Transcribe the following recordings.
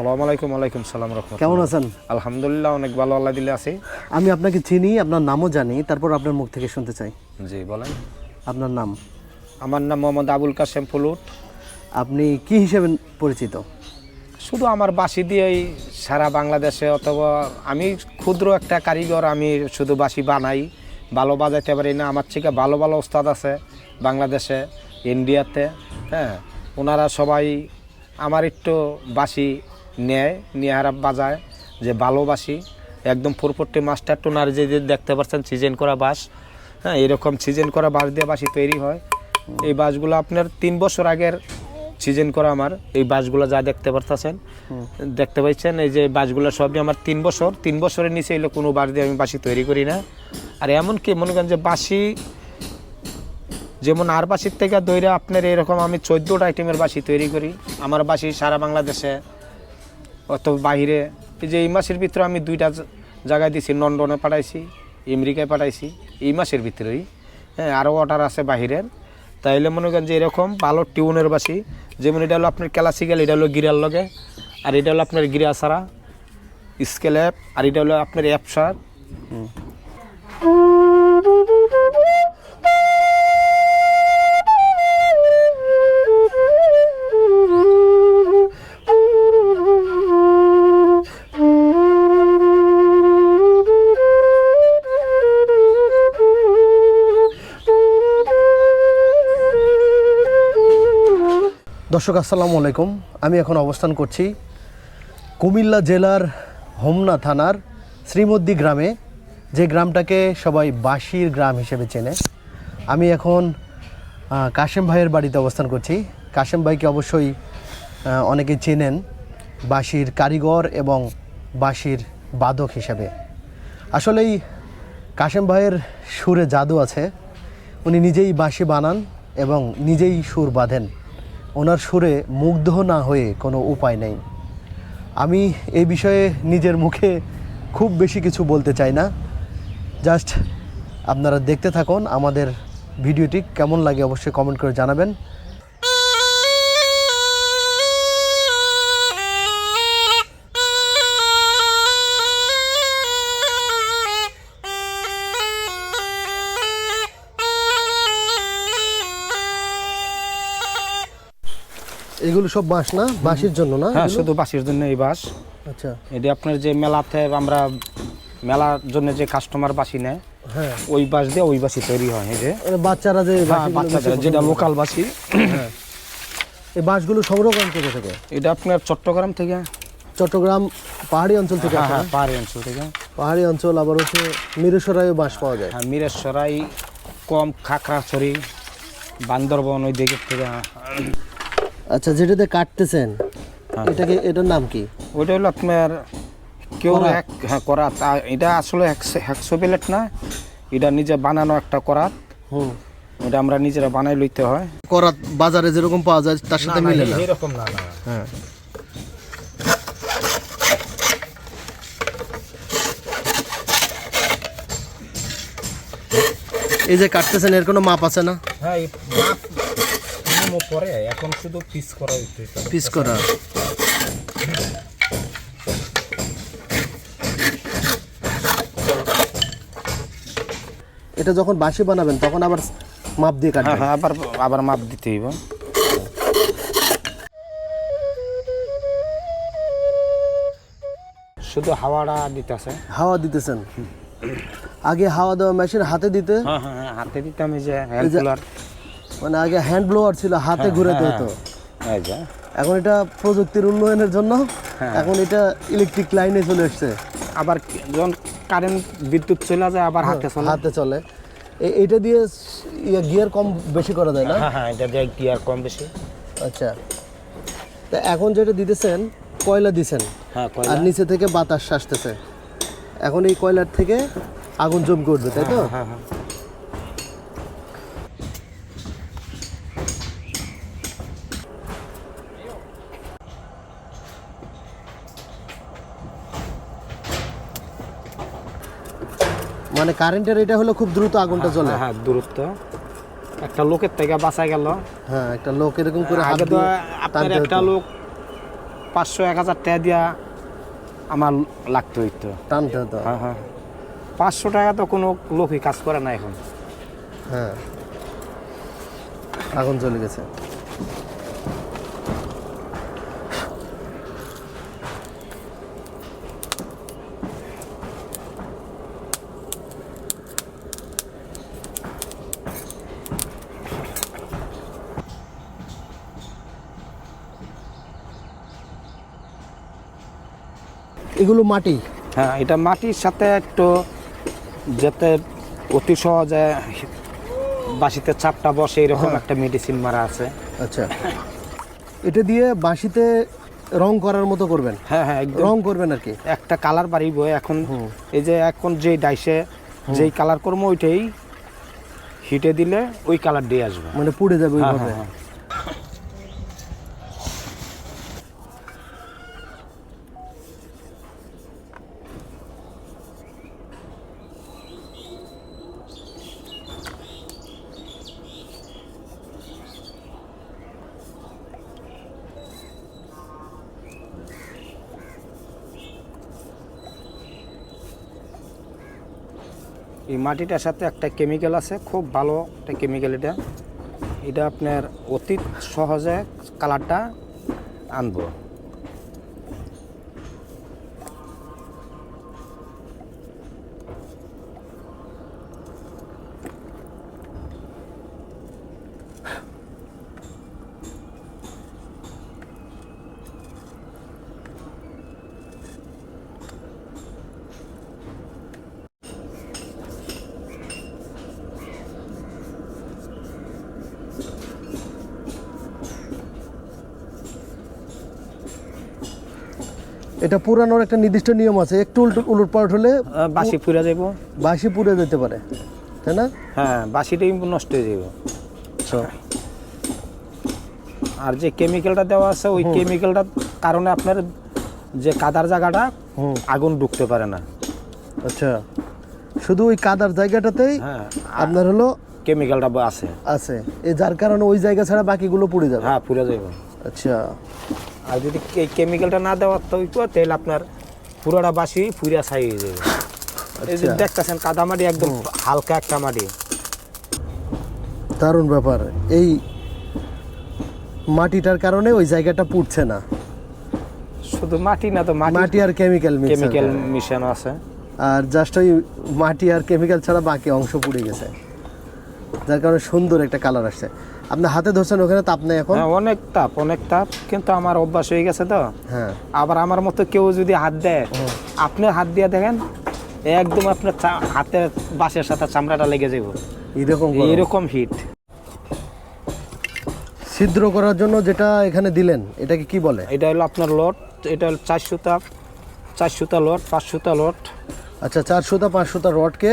সালাম আলাইকুম আসসালামু আলাইকুম ওয়ালাইকুম সালাম রহমতুল্লাহ। কেমন আছেন? আলহামদুলিল্লাহ অনেক ভালো আল্লাহ দিলে আছি। আমি আপনাকে চিনি আপনার নামও জানি তারপর আপনার মুখ থেকে শুনতে চাই। জি বলেন। আপনার নাম? আমার নাম মোহাম্মদ আবুল কাসেম ফুলুট আপনি কি হিসেবে পরিচিত? শুধু আমার বাঁশি দিয়েই সারা বাংলাদেশে অথবা আমি ক্ষুদ্র একটা কারিগর আমি শুধু বাঁশি বানাই। ভালো বাজাইতে পারি না আমার থেকে ভালো ভালো ওস্তাদ আছে বাংলাদেশে ইন্ডিয়াতে হ্যাঁ। ওনারা সবাই আমার একটু বাঁশি নেয়, নিয়ে হারা বাজায়, যে ভালোবাসি। একদম ফুরফুট্টি মাস্টার টোনার যে দেখতে পাচ্ছেন, সিজন করা বাঁশ হ্যাঁ এরকম সিজন করা বাঁশ দিয়ে বাসি তৈরি হয়। এই বাঁশগুলো আপনার তিন বছর আগের সিজন করা আমার। এই বাসগুলো যা দেখতে পারতেছেন, দেখতে পাচ্ছেন এই যে বাসগুলো সবই আমার তিন বছর। তিন বছরের নিচে এলো কোনো বাস দিয়ে আমি বাসি তৈরি করি না। আর এমনকি মনে করেন যে বাসি যেমন আর বাসির থেকে দইরে আপনার এরকম আমি চোদ্দোটা আইটেমের বাসি তৈরি করি। আমার বাসি সারা বাংলাদেশে অত বাইরে এই যে এই মাসের ভিতরে আমি দুইটা জায়গায় দিছি লন্ডনে পাঠাইছি, আমেরিকায় পাঠাইছি, এই মাসের ভিতরেই। হ্যাঁ আরও অর্ডার আছে বাহিরের। তাইলে মনে করেন যে এরকম ভালো টিউনের বাসি, যেমন এটা হলো আপনার ক্লাসিক্যাল এটা হলো গিরার লগে, আর এটা হলো আপনার গিরা ছাড়া অ্যাপ আর এটা হলো আপনার অ্যাপসার দর্শক, আসসালামু আলাইকুম। আমি এখন অবস্থান করছি কুমিল্লা জেলার হোমনা থানার শ্রীমদ্দি গ্রামে, যে গ্রামটাকে সবাই বাঁশির গ্রাম হিসেবে চেনে। আমি এখন কাশেম ভাইয়ের বাড়িতে অবস্থান করছি। কাশেম ভাইকে অবশ্যই অনেকে চেনেন বাঁশির কারিগর এবং বাঁশির বাদক হিসেবে। আসলেই কাশেম ভাইয়ের সুরে জাদু আছে। উনি নিজেই বাঁশি বানান এবং নিজেই সুর বাঁধেন। ওনার সুরে মুগ্ধ না হয়ে কোনো উপায় নেই। আমি এই বিষয়ে নিজের মুখে খুব বেশি কিছু বলতে চাই না। জাস্ট আপনারা দেখতে থাকুন আমাদের ভিডিওটি কেমন লাগে অবশ্যই কমেন্ট করে জানাবেন। এগুলো সব বাঁশ না? বাঁশির জন্য না হ্যাঁ শুধু বাসির জন্য এই বাস আচ্ছা। এটা আপনার যে মেলাতে আমরা মেলার জন্য যে কাস্টমার বাসি নেয় হ্যাঁ। ওই বাস দিয়ে ওই বাসি তৈরি হয় এই যে। মানে বাচ্চারা যে হ্যাঁ, বাচ্চাদের যেটা লোকাল বাসি করে। এই বাঁশগুলো সংগ্রহ করেন কোথা থেকে? এটা আপনার চট্টগ্রাম থেকে। চট্টগ্রাম পাহাড়ি অঞ্চল থেকে হ্যাঁ হ্যাঁ? পাহাড়ি অঞ্চল থেকে। পাহাড়ি অঞ্চল আবার হচ্ছে মিরেশ্বরায়ও বাঁশ পাওয়া যায়। হ্যাঁ মিরেশ্বরাই কম খাকড়াছড়ি বান্দরবন ওই দিকের থেকে আচ্ছা যেটাতে কাটতেছেন হ্যাঁ। এটাকে এটার নাম কি? ওইটা হলো আপনার কেউ হ্যাঁ করাত। এটা আসলে একশো প্লেট না এটা নিজে বানানো একটা করাত। হুম। ওটা আমরা নিজেরা বানাই লইতে হয়। করাত বাজারে যেরকম পাওয়া যায় তার সাথে মিলে না? এরকম না না। হ্যাঁ। এই যে কাটতেছেন এর কোনো মাপ আছে না? হ্যাঁ মাপ নিয়মও পরে এখন শুধু পিস করা পিস করা। এটা যখন বাঁশি বানাবেন তখন আবার মাপ দিয়ে হ্যাঁ কাটবেন। হ্যাঁ আবার আবার মাপ দিতে হইব। শুধু হাওয়াটা দিতেছে হাওয়া দিতেছেন। আগে হাওয়া দেওয়া মেশিন হাতে দিতে। হ্যাঁ হ্যাঁ হ্যাঁ, হাতে দিতাম এই যে মানে আগে হ্যান্ড ব্লোয়ার ছিল হাতে ঘুরাতে হতো। এখন এটা প্রযুক্তির উন্নয়নের জন্য হ্যাঁ। এখন এটা ইলেকট্রিক লাইনে চলে এসছে আবার যখন কারেন্ট বিদ্যুৎ চলে যায় আবার হাতে চলে। হাতে চলে। এটা দিয়ে গিয়ার কম বেশি করা যায় না? হ্যাঁ হ্যাঁ এটা দিয়ে গিয়ার কম বেশি। আচ্ছা। তা এখন যেটা দিতেছেন কয়লা দিছেন? হ্যাঁ আর নিচে থেকে বাতাস আসতেছে। এখন এই কয়লার থেকে আগুন জমকে উঠবে তাই তো? হ্যাঁ হ্যাঁ। মানে কারেন্টের এটা হলো খুব দ্রুত আগুনটা জ্বলে। হ্যাঁ হ্যাঁ দূরত্ব একটা লোকের থেকে বাঁচা গেল। হ্যাঁ একটা লোক এরকম করে আগে তো আপনার একটা লোক পাঁচশো এক হাজার টাকা দিয়া আমার লাগতো হইতো। টানতে হতো। হ্যাঁ হ্যাঁ। পাঁচশো টাকা তো কোনো লোকই কাজ করে না এখন। হ্যাঁ। আগুন চলে গেছে। এগুলো মাটি? হ্যাঁ এটা মাটির সাথে একটু যাতে অতি সহজে বাসিতে চাপটা বসে এরকম একটা মেডিসিন মারা আছে। আচ্ছা। এটা দিয়ে বাঁশিতে রং করার মতো করবেন? হ্যাঁ হ্যাঁ রং করবেন আর কি? একটা কালার বাড়িব এখন এই যে এখন যে ডাইসে যেই কালার করব ওইটাই হিটে দিলে ওই কালার দিয়ে আসবে। মানে পুড়ে যাবে হ্যাঁ, ওইভাবে? এই মাটিটার সাথে একটা কেমিক্যাল আছে, খুব ভালো একটা কেমিক্যাল এটা। এটা আপনার অতি সহজে কালারটা আনব। এটা পুরানোর একটা নির্দিষ্ট নিয়ম আছে। একটু উল্টো উলট পালট হলে বাসি ফুরে যাব বাসি পুড়ে যেতে পারে। তাই না? হ্যাঁ বাসিটাই নষ্ট হয়ে যাব আর যে কেমিক্যালটা দেওয়া আছে ওই কেমিক্যালটার কারণে আপনার যে কাদার জায়গাটা আগুন ঢুকতে পারে না। আচ্ছা। শুধু ওই কাদার জায়গাটাতেই হ্যাঁ আপনার হলো কেমিক্যালটা আছে। আছে। এই যার কারণে ওই জায়গা ছাড়া বাকিগুলো পুড়ে যাবে। হ্যাঁ পুড়ে যাব আচ্ছা। আর যদি এই কেমিক্যালটা না দেওয়ার তো হইতো তাহলে আপনার পুরোটা বাসি পুরা ছাই হয়ে যাবে। এই যে আচ্ছা। দেখতেছেন কাদা মাটি একদম হালকা একটা মাটি। দারুণ ব্যাপার। এই মাটিটার কারণে ওই জায়গাটা পুড়ছে না। শুধু মাটি না তো মাটি মাটি আর কেমিক্যাল কেমিক্যাল মিশানো আছে। আর জাস্ট ওই মাটি আর কেমিক্যাল ছাড়া বাকি অংশ পুড়ে গেছে। যার কারণে সুন্দর একটা কালার আসছে। আপনি হাতে ধরছেন ওখানে তাপ নেই এখন? হ্যাঁ অনেক তাপ অনেক তাপ কিন্তু আমার অভ্যাস হয়ে গেছে তো। হ্যাঁ। আবার আমার মতো কেউ যদি হাত দেয় আপনি হাত দিয়ে দেখেন একদম আপনার হাতের বাসের সাথে চামড়াটা লেগে যাব এরকম গরম। এইরকম হিট ছিদ্র করার জন্য যেটা এখানে দিলেন এটাকে কি বলে? এটা হলো আপনার লট এটা হলো চার সুতা চার সুতা লট পাঁচ সুতা লট আচ্ছা চার সুতা পাঁচ সুতা রডকে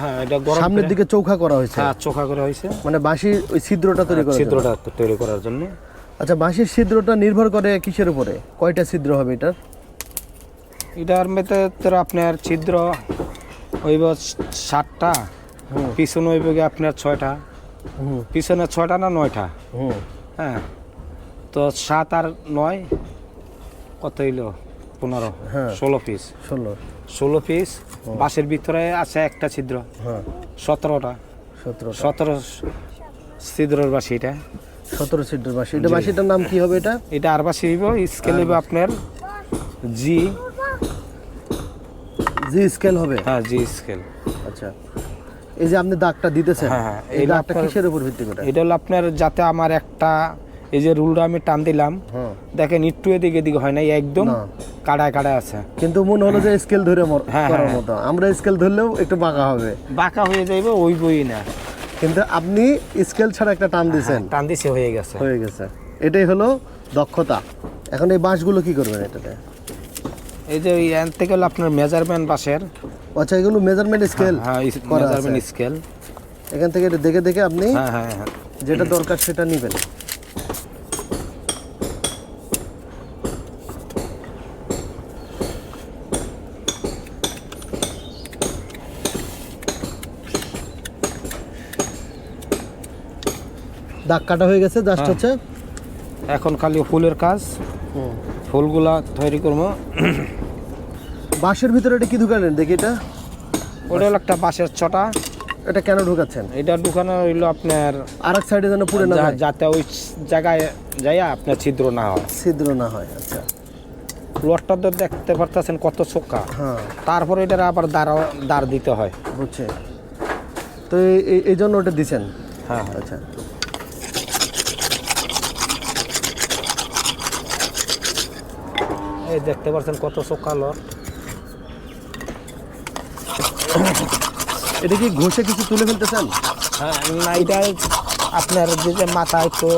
হ্যাঁ এটা গরম সামনের দিকে চৌখা করা হয়েছে। হ্যাঁ চোখা করে হয়েছে। মানে বাঁশি ওই ছিদ্রটা তৈরি করা ছিদ্রটা তৈরি করার জন্য। আচ্ছা বাঁশির ছিদ্রটা নির্ভর করে কিসের উপরে? কয়টা ছিদ্র হবে এটার? এটার মেতে তোর আপনার ছিদ্র হইব সাতটা পিছনে হইব গিয়ে আপনার ছয়টা। পিছনে ছয়টা না নয়টা? হুম। হ্যাঁ। তো সাত আর নয় কত হইল? পনেরো হ্যাঁ। ষোলো পিস ষোলো। ষোলো পিস বাসের ভিতরে আছে একটা ছিদ্র। হ্যাঁ। সতেরোটা। সতেরোটা। সতেরো ছিদ্রর বাসি এটা। সতেরো ছিদ্র বাঁশি। এটা বাঁশিটার নাম কি হবে এটা? এটা আর বাসি হইব স্কেল হইব আপনার জি। জি স্কেল হবে? হ্যাঁ জি স্কেল আচ্ছা। এই যে আপনি দাগটা দিতেছেন হ্যাঁ, হ্যাঁ, এই দাগটা কিসের উপর ভিত্তি করে? এটা হলো আপনার যাতে আমার একটা এই যে রুলটা আমি টান দিলাম হ্যাঁ। দেখেন একটু এদিকে এদিকে হয় না একদম কাড়ায় কাড়ায় আছে। কিন্তু মনে হলো যে স্কেল ধরে হ্যাঁ, করার হ্যাঁ। মতো। আমরা স্কেল ধরলেও একটু বাঁকা হবে। বাঁকা হয়ে যাইবে ওই বই না। কিন্তু আপনি স্কেল ছাড়া একটা টান দিয়েছেন টান দিছে হয়ে গেছে। হয়ে গেছে। এটাই হলো দক্ষতা। এখন এই বাঁশগুলো কি করবেন এটাতে? এই যে ওই এন থেকে হলো আপনার মেজারমেন্ট বাঁশের। আচ্ছা এগুলো মেজারমেন্ট স্কেল হ্যাঁ। মেজারমেন্ট স্কেল এখান থেকে এটা দেখে দেখে আপনি হ্যাঁ হ্যাঁ হ্যাঁ। যেটা দরকার সেটা নেবেন। দাগ কাটা হয়ে গেছে জাস্ট হ্যাঁ। হচ্ছে এখন খালি ফুলের কাজ। ফুলগুলা তৈরি করব। বাঁশের ভিতরে এটা কি ঢুকালেন? দেখি এটা। ওটা হলো একটা বাঁশের ছটা। এটা কেন ঢুকাচ্ছেন? এটা ঢুকানো হইল আপনার আর এক সাইডে যেন পুড়ে না যায়। যাতে ওই জায়গায় যাইয়া আপনার ছিদ্র না হয়। ছিদ্র না হয় আচ্ছা। লোডটা তো দেখতে পারতেছেন কত চোখা হ্যাঁ। তারপরে এটার আবার দাঁড় দাঁড় দিতে হয়। বুঝছে। তো এই জন্য ওটা দিছেন? হ্যাঁ। আচ্ছা। এই দেখতে পাচ্ছেন কত লোড এটা কি ঘষে কিছু তুলে ফেলতেছেন? হ্যাঁ না এটা আপনার যে যে মাথা একটু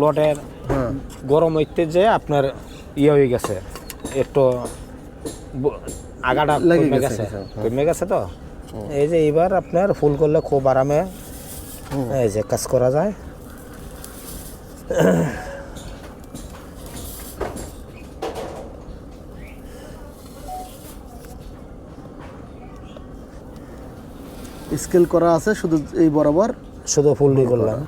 লোডের হ্যাঁ। গরম হইতে যে আপনার ইয়ে হয়ে গেছে একটু আগাটা কমে গেছে হ্যাঁ। কমে গেছে তো? এই যে এবার আপনার ফুল করলে খুব আরামে এই যে কাজ করা যায়। স্কেল করা আছে শুধু এই বরাবর? শুধু ফুল দিয়ে করলাম।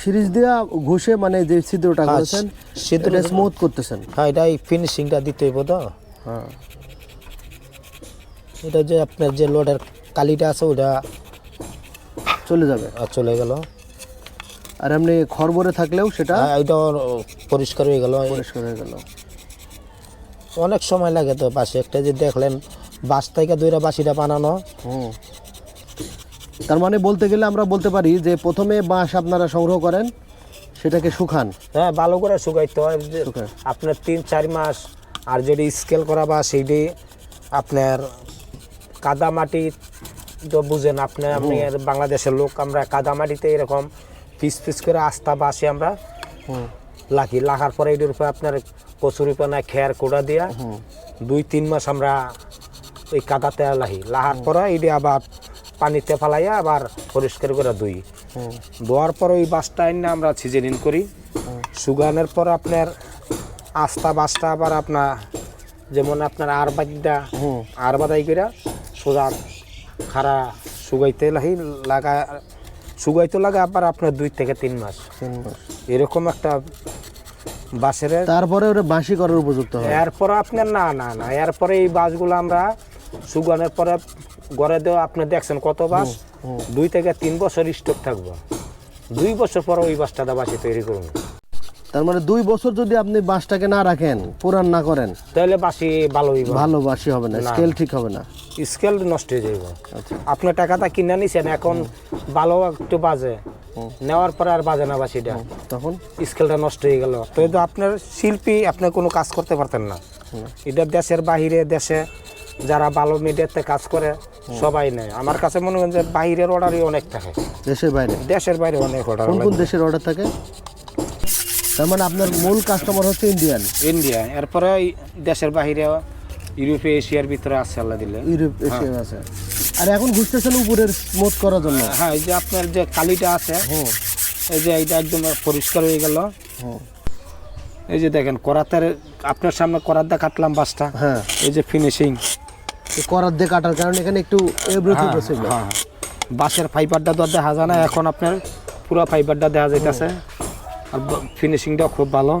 সিরিজ দিয়া ঘষে মানে যে ছিদ্রটা হ্যাঁ, করেছেন সেটা স্মুথ করতেছেন। হ্যাঁ এটা এই ফিনিশিংটা দিতে হইব তো। হ্যাঁ। এটা যে আপনার যে লোডের কালিটা আছে ওটা চলে যাবে। আর চলে গেল। আর এমনি খড়বরে থাকলেও সেটা হ্যাঁ, এটা পরিষ্কার হয়ে গেল। পরিষ্কার হয়ে গেল। অনেক সময় লাগে তো বাসে। একটা যে দেখলেন বাস থেকে দুইটা বাসিটা বানানো। তার মানে বলতে গেলে আমরা বলতে পারি যে প্রথমে বাঁশ আপনারা সংগ্রহ করেন সেটাকে শুকান। হ্যাঁ ভালো করে শুকাইতে হয়। যে আপনার তিন চার মাস আর যেটি স্কেল করা বা সেইটি আপনার কাদা মাটি তো বুঝেন আপনি আপনি বাংলাদেশের লোক আমরা কাদা মাটিতে এরকম পিস পিস করে আস্তা বাসে আমরা লাখি। লাখার পরে এটির উপরে আপনার কচুরি পানা খেয়ার কোড়া দিয়া দুই তিন মাস আমরা ওই কাদাতে লাহি লাহার পরে এটি আবার পানিতে ফালাইয়া আবার পরিষ্কার করে ধুই। ধোয়ার পর ওই বাসটা এনে আমরা সিজনিং করি। সুগানের পর আপনার আস্তা বাসটা আবার আপনার যেমন আপনার আর বাদিটা আর বাদাই করে সোজা খারা শুকাইতে লাহি লাগা শুকাইতে লাগা আবার আপনার দুই থেকে তিন মাস। এরকম একটা বাসের তারপরে ওটা বাঁশি করার উপযুক্ত হয়। এরপর আপনার না না না। এরপরে এই বাঁশগুলো আমরা সুগানের পরে গড়ে দেওয়া আপনি দেখছেন কত বাস দুই থেকে তিন বছর স্টক থাকব। দুই বছর পরে ওই বাসটা বাসি তৈরি করুন। তার মানে দুই বছর যদি আপনি বাঁশটাকে না রাখেন পুরান না করেন তাহলে বাসি ভালো ভালো বাঁশি হবে না। স্কেল ঠিক হবে না। স্কেল নষ্ট হয়ে যাইব। আচ্ছা। আপনার টাকাটা কিনে নিছেন এখন ভালো একটু বাজে। নেওয়ার পরে আর বাজে না বাসিটা তখন? স্কেলটা নষ্ট হয়ে গেল। তো তো আপনার শিল্পী আপনি কোনো কাজ করতে পারতেন না। এটা দেশের বাহিরে দেশে যারা ভালো মিডিয়াতে কাজ করে সবাই নেয়। আমার কাছে মনে হয় যে বাইরের অর্ডারই অনেক থাকে। দেশের বাইরে? দেশের বাইরে অনেক অর্ডার কোন দেশের অর্ডার থাকে? তার মানে আপনার মূল কাস্টমার হচ্ছে ইন্ডিয়ান ইন্ডিয়া এরপরে দেশের বাহিরে ইউরোপে এশিয়ার ভিতরে আছে আল্লাহ দিলে। ইউরোপ এশিয়া আছে। আর এখন ঘুরতেছেন উপরের স্মুথ করার জন্য? হ্যাঁ এই যে আপনার যে কালিটা আছে এই যে এইটা একদম পরিষ্কার হয়ে গেল। এই যে দেখেন করাতের আপনার সামনে করাত দিয়ে কাটলাম বাসটা। হ্যাঁ। এই যে ফিনিশিং করার দিয়ে কাটার কারণে এখানে একটু ছিল হ্যাঁ বাসের ফাইবারটা তো দেখা যায় না এখন আপনার পুরো ফাইবারটা দেখা যাইতেছে। আর ফিনিশিংটাও খুব ভালো।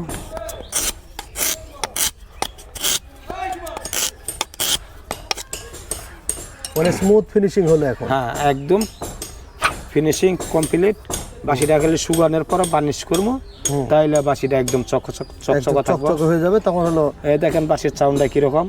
মানে স্মুথ ফিনিশিং হলো এখন। হ্যাঁ একদম। ফিনিশিং কমপ্লিট বাসিটা গেলে সুগানের পর বার্নিশ করব। তাইলে বাসিটা একদম চকচক চকচক হয়ে যাবে তখন হলো এই দেখেন বাসির চাউন্ডটা কীরকম।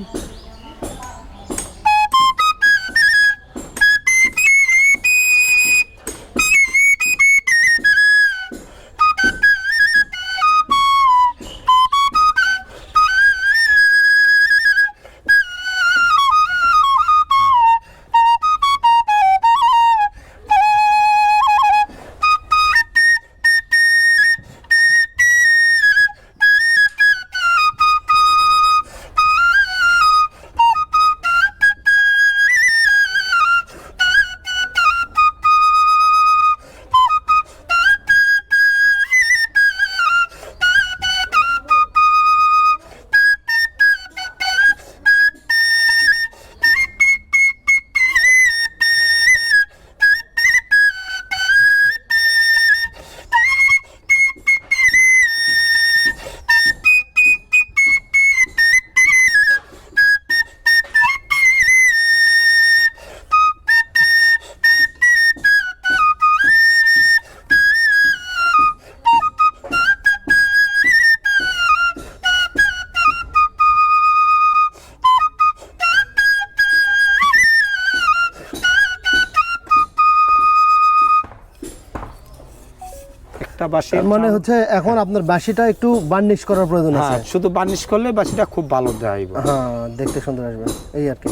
বাসি মানে হচ্ছে এখন আপনার বাসিটা একটু বার্নিশ করার প্রয়োজন আছে। হ্যাঁ শুধু বার্নিশ করলে বাসিটা খুব ভালো দেয়। হ্যাঁ দেখতে সুন্দর আসবে। এই আর কি।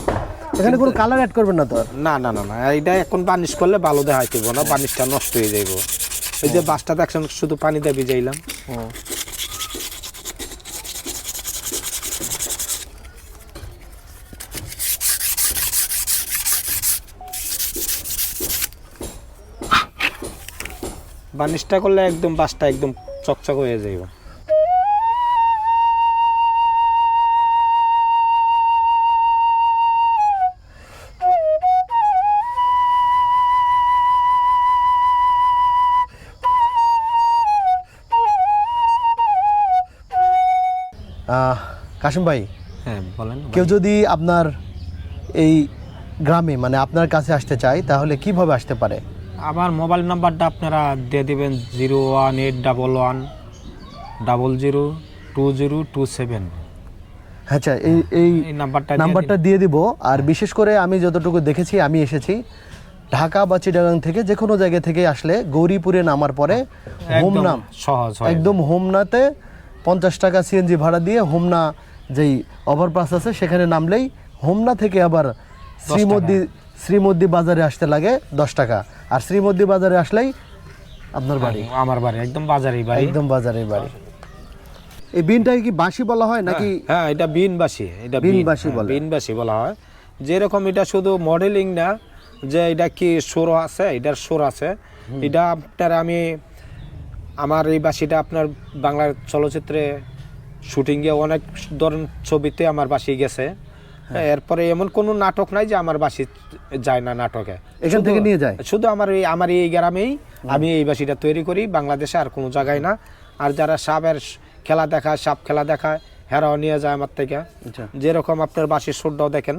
এখানে কোনো কালার অ্যাড করবেন না তো না না না না। এটা এখন বার্নিশ করলে ভালো দেখাইতেব না বার্নিশটা নষ্ট হয়ে যাইব। এই যে বাসটা দেখছেন শুধু পানি দিয়ে ভিজাইলাম। বার্নিশটা করলে একদম বাসটা একদম চকচক হয়ে যাইব। আহ, কাশিম ভাই হ্যাঁ বলেন। কেউ যদি আপনার এই গ্রামে মানে আপনার কাছে আসতে চায় তাহলে কীভাবে আসতে পারে? আমার মোবাইল নাম্বারটা আপনারা দিয়ে দিবেন zero one eight double one double zero two zero two seven. আচ্ছা এই এই নাম্বারটা দিয়ে নাম্বারটা দিয়ে দিব। আর বিশেষ করে আমি যতটুকু দেখেছি আমি এসেছি ঢাকা বা চিটাগাং থেকে যে কোনো জায়গা থেকে আসলে গৌরীপুরে নামার পরে হোমনাম সহজ একদম হোমনাতে পঞ্চাশ টাকা সিএনজি ভাড়া দিয়ে হোমনা যেই ওভারপাস আছে সেখানে নামলেই হোমনা থেকে আবার শ্রীমদ্দি শ্রীমদ্দি বাজারে আসতে লাগে দশ টাকা। আর শ্রীমদ্দি বাজারে আসলেই আপনার বাড়ি। আমার বাড়ি একদম বাজারেই বাড়ি। একদম বাজারে বাড়ি। এই বিনটাকে কি বাসি বলা হয় নাকি হ্যাঁ এটা বিনবাসী এটা বিনবাসী হ্যাঁ, বলে। বিনবাসী বলা হয়। যেরকম এটা শুধু মডেলিং না যে এটা কি সুর আছে এটার সুর আছে। এটা আপনার আমি আমার এই বাসিটা আপনার বাংলার চলচ্চিত্রে শুটিংয়ে অনেক ধরনের ছবিতে আমার বাসি গেছে। হ্যাঁ, এরপরে এমন কোনো নাটক নাই যে আমার বাসি যায় না নাটকে। এখান থেকে নিয়ে যায়? শুধু আমার এই আমার এই গ্রামেই আমি এই বাসিটা তৈরি করি বাংলাদেশে আর কোনো জায়গায় না। আর যারা সাপের খেলা দেখায় সাপ খেলা দেখায় হেরাও নিয়ে যায় আমার থেকে। আচ্ছা। যেরকম আপনার বাসির সুরটাও দেখেন